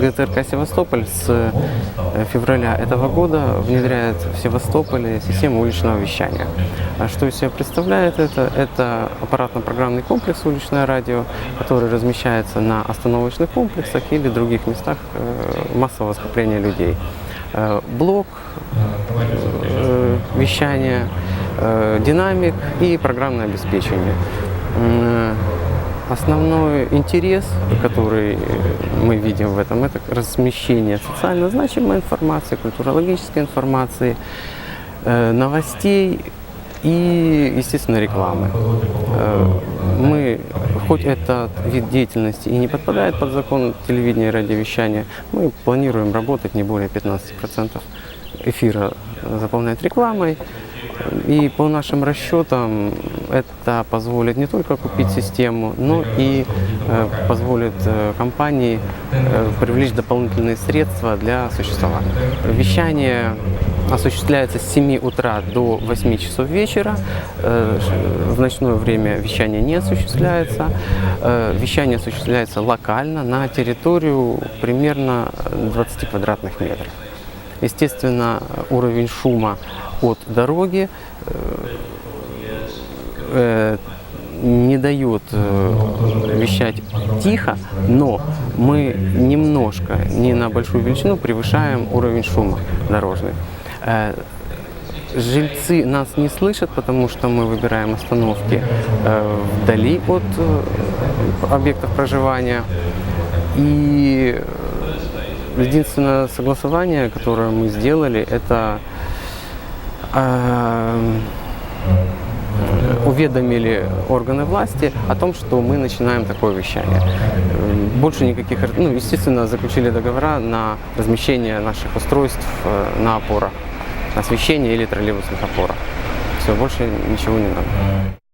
ГТРК Севастополь с э, февраля этого года внедряет в Севастополе систему уличного вещания. А Что из себя представляет это? Это аппаратно-программный комплекс уличное радио, который размещается на остановочных комплексах или других местах э, массового скопления людей. Э, Блок вещания, динамик и программное обеспечение. Основной интерес, который мы видим в этом, это размещение социально значимой информации, культурологической информации, э, новостей и, естественно, рекламы. Э, Мы, хоть этот вид деятельности и не подпадает под закон телевидения и радиовещания, мы планируем работать не более 15% эфира заполнять рекламой. И по нашим расчетам это позволит не только купить систему, но и э, позволит э, компании э, привлечь дополнительные средства для существования. Вещание осуществляется с 7 утра до 8 часов вечера. В ночное время вещание не осуществляется. Вещание осуществляется локально на территорию примерно 20 квадратных метров. Естественно, уровень шума от дороги э, э, не дает э, вещать тихо, но мы немножко, не на большую величину, превышаем уровень шума дорожный. Жильцы нас не слышат, потому что мы выбираем остановки вдали от объектов проживания. И единственное согласование, которое мы сделали, это э, уведомили органы власти о том, что мы начинаем такое вещание. Больше никаких, ну, естественно, заключили договора на размещение наших устройств э, на опорах, освещение или троллейбусных опорах. Все, больше ничего не надо.